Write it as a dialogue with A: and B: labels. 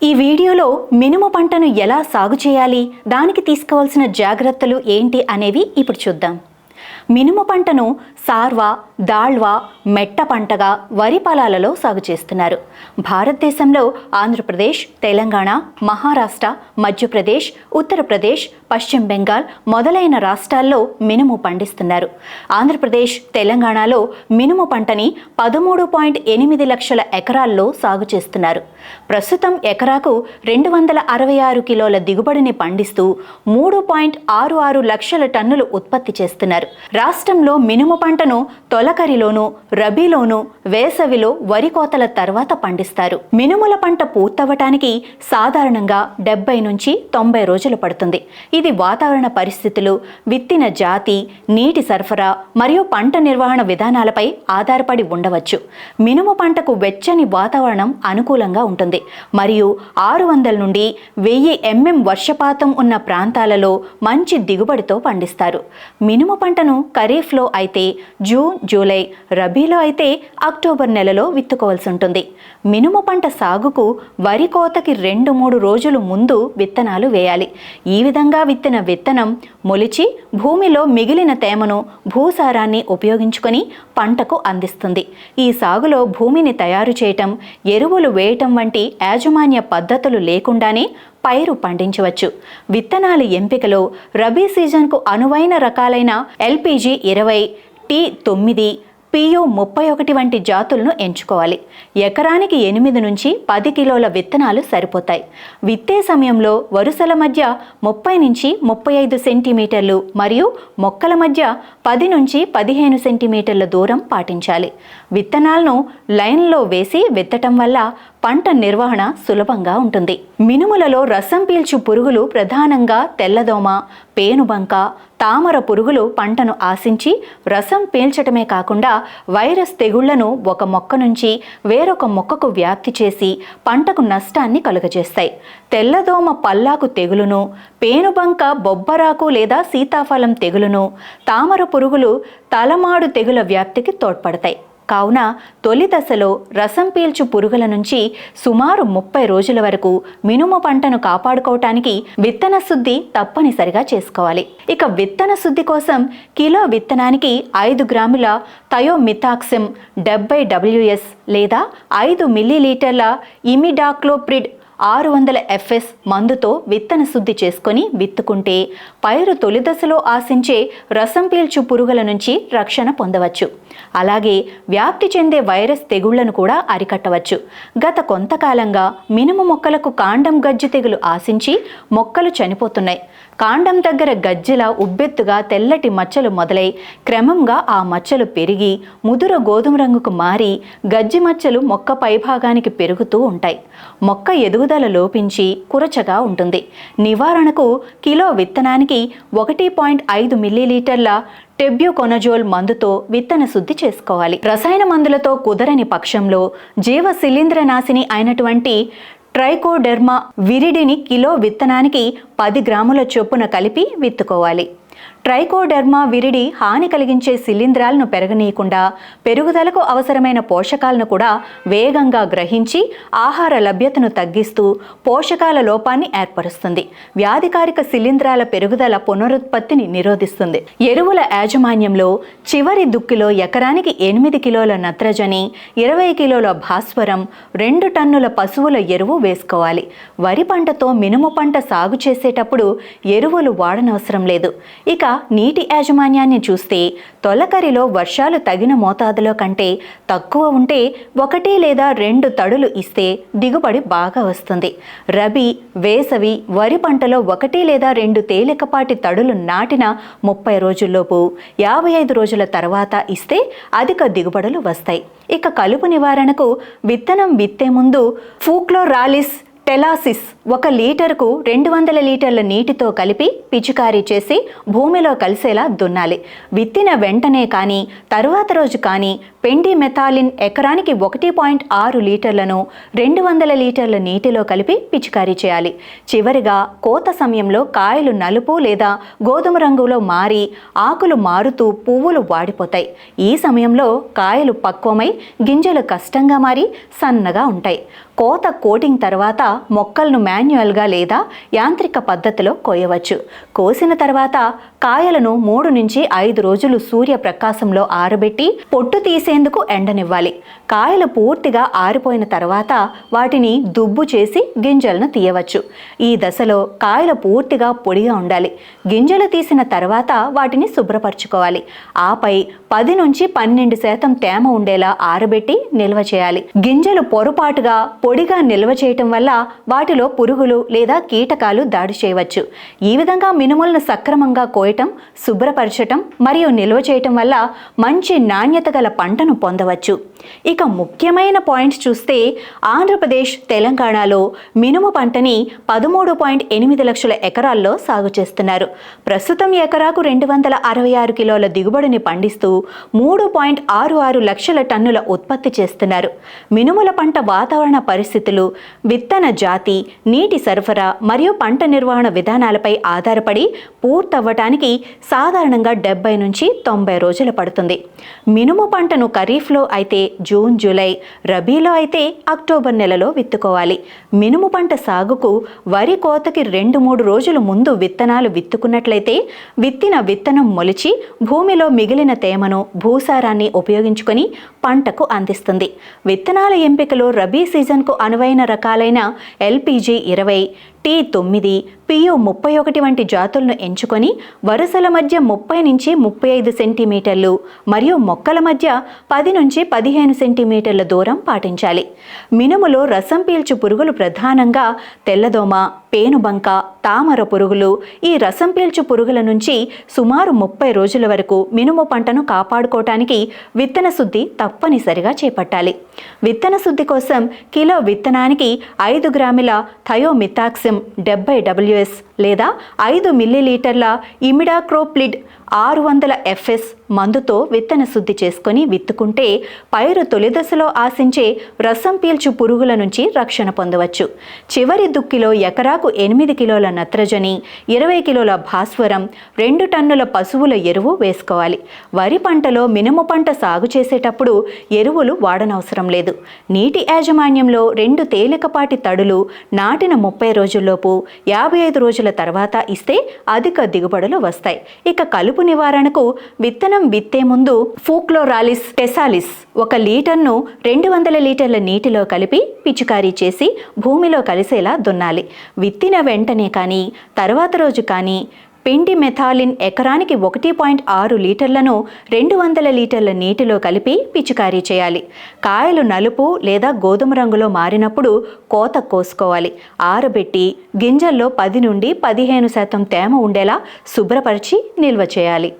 A: ఈ వీడియోలో మినుము పంటను ఎలా సాగు చేయాలి దానికి తీసుకోవాల్సిన జాగ్రత్తలు ఏంటి అనేవి ఇప్పుడు చూద్దాం. మినుము పంటను సార్వ దాళ్వ మెట్ట పంటగా వరి పొలాలలో సాగు చేస్తున్నారు. భారతదేశంలో ఆంధ్రప్రదేశ్ తెలంగాణ మహారాష్ట్ర మధ్యప్రదేశ్ ఉత్తరప్రదేశ్ పశ్చిమ బెంగాల్ మొదలైన రాష్ట్రాల్లో మినుము పండిస్తున్నారు. ఆంధ్రప్రదేశ్ తెలంగాణలో మినుము పంటని పదమూడు పాయింట్ ఎనిమిది లక్షల ఎకరాల్లో సాగు చేస్తున్నారు. ప్రస్తుతం ఎకరాకు రెండు వందల అరవై ఆరు కిలోల దిగుబడిని పండిస్తూ మూడు పాయింట్ ఆరు ఆరు లక్షల టన్నులు ఉత్పత్తి చేస్తున్నారు. రాష్ట్రంలో మినుము పంటను తొలకరిలోను రబీలోను వేసవిలో వరి కోతల తర్వాత పండిస్తారు. మినుముల పంట పూర్తవటానికి సాధారణంగా డెబ్బై నుంచి తొంభై రోజులు పడుతుంది. ఇది వాతావరణ పరిస్థితులు విత్తిన జాతి నీటి సరఫరా మరియు పంట నిర్వహణ విధానాలపై ఆధారపడి ఉండవచ్చు. మినుము పంటకు వెచ్చని వాతావరణం అనుకూలంగా ఉంటుంది. మరియు ఆరు వందల నుండి వెయ్యి ఎంఎం వర్షపాతం ఉన్న ప్రాంతాలలో మంచి దిగుబడితో పండిస్తారు. మినుము పంటను ఖరీఫ్లో అయితే జూన్ జూలై రబీలో అయితే అక్టోబర్ నెలలో విత్తుకోవాల్సి ఉంటుంది. మినుము పంట సాగుకు వరి కోతకి రెండు మూడు రోజులు ముందు విత్తనాలు వేయాలి. ఈ విధంగా విత్తిన విత్తనం మొలిచి భూమిలో మిగిలిన తేమను భూసారాన్ని ఉపయోగించుకొని పంటకు అందిస్తుంది. ఈ సాగులో భూమిని తయారు చేయటం ఎరువులు వేయటం వంటి యాజమాన్య పద్ధతులు లేకుండానే పైరు పండించవచ్చు. విత్తనాల ఎంపికలో రబీ సీజన్కు అనువైన రకాలైన ఎల్పిజి ఇరవై టీ తొమ్మిది పియు ముప్పై ఒకటి వంటి జాతులను ఎంచుకోవాలి. ఎకరానికి ఎనిమిది నుంచి పది కిలోల విత్తనాలు సరిపోతాయి. విత్తే సమయంలో వరుసల మధ్య ముప్పై నుంచి ముప్పై ఐదు సెంటీమీటర్లు మరియు మొక్కల మధ్య పది నుంచి పదిహేను సెంటీమీటర్ల దూరం పాటించాలి. విత్తనాలను లైన్లో వేసి విత్తటం వల్ల పంట నిర్వహణ సులభంగా ఉంటుంది. మినుములలో రసం పీల్చు పురుగులు ప్రధానంగా తెల్లదోమ పేనుబంక తామర పురుగులు పంటను ఆశించి రసం పీల్చటమే కాకుండా వైరస్ తెగుళ్ళను ఒక మొక్క నుంచి వేరొక మొక్కకు వ్యాప్తి చేసి పంటకు నష్టాన్ని కలుగజేస్తాయి. తెల్లదోమ పల్లాకు తెగులును పేనుబంక బొబ్బరాకు లేదా సీతాఫలం తెగులును తామర పురుగులు తలమాడు తెగుల వ్యాప్తికి తోడ్పడతాయి. కావున తొలి దశలో రసం పీల్చు పురుగుల నుంచి సుమారు ముప్పై రోజుల వరకు మినుము పంటను కాపాడుకోవటానికి విత్తన శుద్ధి తప్పనిసరిగా చేసుకోవాలి. ఇక విత్తన శుద్ధి కోసం కిలో విత్తనానికి ఐదు గ్రాముల థయోమిథాక్సిమ్ డెబ్బై డబ్ల్యూఎస్ లేదా ఐదు మిల్లీలీటర్ల ఇమిడాక్లోప్రిడ్ ఆరు వందల ఎఫ్ఎస్ మందుతో విత్తన శుద్ధి చేసుకొని విత్తుకుంటే పైరు తొలి దశలో ఆశించే రసం పీల్చు పురుగుల నుంచి రక్షణ పొందవచ్చు. అలాగే వ్యాప్తి చెందే వైరస్ తెగుళ్ళను కూడా అరికట్టవచ్చు. గత కొంతకాలంగా మినుము మొక్కలకు కాండం గజ్జి తెగులు ఆశించి మొక్కలు చనిపోతున్నాయి. కాండం దగ్గర గజ్జిల ఉబ్బెత్తుగా తెల్లటి మచ్చలు మొదలై క్రమంగా ఆ మచ్చలు పెరిగి ముదుర గోధుమ రంగుకు మారి గజ్జి మచ్చలు మొక్క పైభాగానికి పెరుగుతూ ఉంటాయి. మొక్క ఎదుగు ఎదుగుదల లోపించి కురచగా ఉంటుంది. నివారణకు కిలో విత్తనానికి ఒకటి పాయింట్ ఐదు మిల్లీలీటర్ల టెబ్యూకొనజోల్ మందుతో విత్తన శుద్ధి చేసుకోవాలి. రసాయన మందులతో కుదరని పక్షంలో జీవ శిలీంద్రనాశిని అయినటువంటి ట్రైకోడెర్మా విరిడిని కిలో విత్తనానికి పది గ్రాముల చొప్పున కలిపి విత్తుకోవాలి. ట్రైకోడెర్మా విరిడి హాని కలిగించే శిలీంధ్రాలను పెరగనీయకుండా పెరుగుదలకు అవసరమైన పోషకాలను కూడా వేగంగా గ్రహించి ఆహార లభ్యతను తగ్గిస్తూ పోషకాల లోపాన్ని ఏర్పరుస్తుంది. వ్యాధికారిక శిలీంధ్రాల పెరుగుదల పునరుత్పత్తిని నిరోధిస్తుంది. ఎరువుల యాజమాన్యంలో చివరి దుక్కిలో ఎకరానికి ఎనిమిది కిలోల నత్రజని ఇరవై కిలోల భాస్వరం రెండు టన్నుల పశువుల ఎరువు వేసుకోవాలి. వరి పంటతో మినుము పంట సాగు చేసేటప్పుడు ఎరువులు వాడనవసరం లేదు. ఇక నీటి యాజమాన్యాన్ని చూస్తే తొలకరిలో వర్షాలు తగిన మోతాదులో కంటే తక్కువ ఉంటే ఒకటి లేదా రెండు తడులు ఇస్తే దిగుబడి బాగా వస్తుంది. రబీ వేసవి వరి పంటలో ఒకటి లేదా రెండు తేలికపాటి తడులు నాటిన ముప్పై రోజుల్లోపు యాభై ఐదు రోజుల తర్వాత ఇస్తే అధిక దిగుబడులు వస్తాయి. ఇక కలుపు నివారణకు విత్తనం విత్తే ముందు ఫూక్లోరాలిస్ టెలాసిస్ ఒక లీటర్కు రెండు వందల లీటర్ల నీటితో కలిపి పిచికారీ చేసి భూమిలో కలిసేలా దున్నాలి. విత్తిన వెంటనే కానీ తరువాత రోజు కానీ పెండి మెథాలిన్ ఎకరానికి ఒకటి పాయింట్ ఆరు లీటర్లను రెండు వందల లీటర్ల నీటిలో కలిపి పిచికారీ చేయాలి. చివరిగా కోత సమయంలో కాయలు నలుపు లేదా గోధుమ రంగులో మారి ఆకులు మారుతూ పువ్వులు వాడిపోతాయి. ఈ సమయంలో కాయలు పక్వమై గింజలు కష్టంగా మారి సన్నగా ఉంటాయి. కోత కోటింగ్ తర్వాత మొక్కలను మాన్యువల్గా లేదా యాంత్రిక పద్ధతిలో కోయవచ్చు. కోసిన తర్వాత కాయలను మూడు నుంచి ఐదు రోజులు సూర్యప్రకాశంలో ఆరబెట్టి పొట్టు తీసేందుకు ఎండనివ్వాలి. కాయలు పూర్తిగా ఆరిపోయిన తర్వాత వాటిని దుబ్బు చేసి గింజలను తీయవచ్చు. ఈ దశలో కాయలు పూర్తిగా పొడిగా ఉండాలి. గింజలు తీసిన తర్వాత వాటిని శుభ్రపరచుకోవాలి. ఆపై పది నుంచి పన్నెండు శాతం తేమ ఉండేలా ఆరబెట్టి నిల్వ చేయాలి. గింజలు పొరపాటుగా పొడిగా నిల్వ చేయటం వల్ల వాటిలో పురుగులు లేదా కీటకాలు దాడి చేయవచ్చు. ఈ విధంగా మినుములను సక్రమంగా కోయటం శుభ్రపరచటం మరియు నిల్వ చేయటం వల్ల మంచి నాణ్యత గల పంటను పొందవచ్చు. ఇక ముఖ్యమైన పాయింట్స్ చూస్తే ఆంధ్రప్రదేశ్ తెలంగాణలో మినుము పంటని పదమూడు పాయింట్ ఎనిమిది లక్షల ఎకరాల్లో సాగు చేస్తున్నారు. ప్రస్తుతం ఎకరాకు రెండు వందల అరవై ఆరు కిలోల దిగుబడిని పండిస్తూ మూడు పాయింట్ ఆరు ఆరు లక్షల టన్నుల ఉత్పత్తి చేస్తున్నారు. మినుముల పంట వాతావరణ పరిస్థితులు విత్తన జాతి నీటి సరఫరా మరియు పంట నిర్వహణ విధానాలపై ఆధారపడి పూర్తవ్వటానికి సాధారణంగా డెబ్బై నుంచి తొంభై రోజులు పడుతుంది. మినుము పంటను ఖరీఫ్లో అయితే జూన్ జూలై రబీలో అయితే అక్టోబర్ నెలలో విత్తుకోవాలి. మినుము పంట సాగుకు వరి కోతకి రెండు మూడు రోజులు ముందు విత్తనాలు విత్తుకున్నట్లయితే విత్తిన విత్తనం మొలిచి భూమిలో మిగిలిన తేమను భూసారాన్ని ఉపయోగించుకొని పంటకు అందిస్తుంది. విత్తనాల ఎంపికలో రబీ సీజన్కు అనువైన రకాలైన ఎల్పిజి ఇరవై టీ తొమ్మిది పియు ముప్పై ఒకటి వంటి జాతులను ఎంచుకొని వరుసల మధ్య ముప్పై నుంచి ముప్పై ఐదు సెంటీమీటర్లు మరియు మొక్కల మధ్య పది నుంచి పదిహేను సెంటీమీటర్ల దూరం పాటించాలి. మినుములో రసం పీల్చు పురుగులు ప్రధానంగా తెల్లదోమ పేనుబంక తామర పురుగులు. ఈ రసం పీల్చు పురుగుల నుంచి సుమారు ముప్పై రోజుల వరకు మినుము పంటను కాపాడుకోవటానికి విత్తన శుద్ధి తప్పనిసరిగా చేపట్టాలి. విత్తన శుద్ధి కోసం కిలో విత్తనానికి ఐదు గ్రాముల థయోమిథాక్సిమ్ డెబ్బై డబ్ల్యూఎస్ లేదా ఐదు మిల్లీలీటర్ల ఇమిడాక్రోప్లిడ్ ఆరు వందల ఎఫ్ఎస్ మందుతో విత్తన శుద్ధి చేసుకొని విత్తుకుంటే పైరు తొలి దశలో ఆశించే రసం పీల్చు పురుగుల నుంచి రక్షణ పొందవచ్చు. చివరి దుక్కిలో ఎకరాకు ఎనిమిది కిలోల నత్రజని ఇరవై కిలోల భాస్వరం రెండు టన్నుల పశువుల ఎరువు వేసుకోవాలి. వరి పంటలో మినుము పంట సాగు చేసేటప్పుడు ఎరువులు వాడనవసరం లేదు. నీటి యాజమాన్యంలో రెండు తేలికపాటి తడులు నాటిన ముప్పై రోజుల్లోపు యాభై ఐదు రోజుల తర్వాత ఇస్తే అధిక దిగుబడులు వస్తాయి. ఇక కలుపు కలుపు నివారణకు విత్తనం విత్తే ముందు ఫూక్లోరాలిస్ టెసాలిస్ ఒక లీటర్ను రెండు వందల లీటర్ల నీటిలో కలిపి పిచికారీ చేసి భూమిలో కలిసేలా దున్నాలి. విత్తిన వెంటనే కానీ తర్వాత రోజు కానీ పిండి మెథాలిన్ ఎకరానికి ఒకటి పాయింట్ ఆరు లీటర్లను రెండు వందల లీటర్ల నీటిలో కలిపి పిచికారీ చేయాలి. కాయలు నలుపు లేదా గోధుమ రంగులో మారినప్పుడు కోత కోసుకోవాలి. ఆరబెట్టి గింజల్లో పది నుండి పదిహేను శాతం తేమ ఉండేలా శుభ్రపరిచి నిల్వ చేయాలి.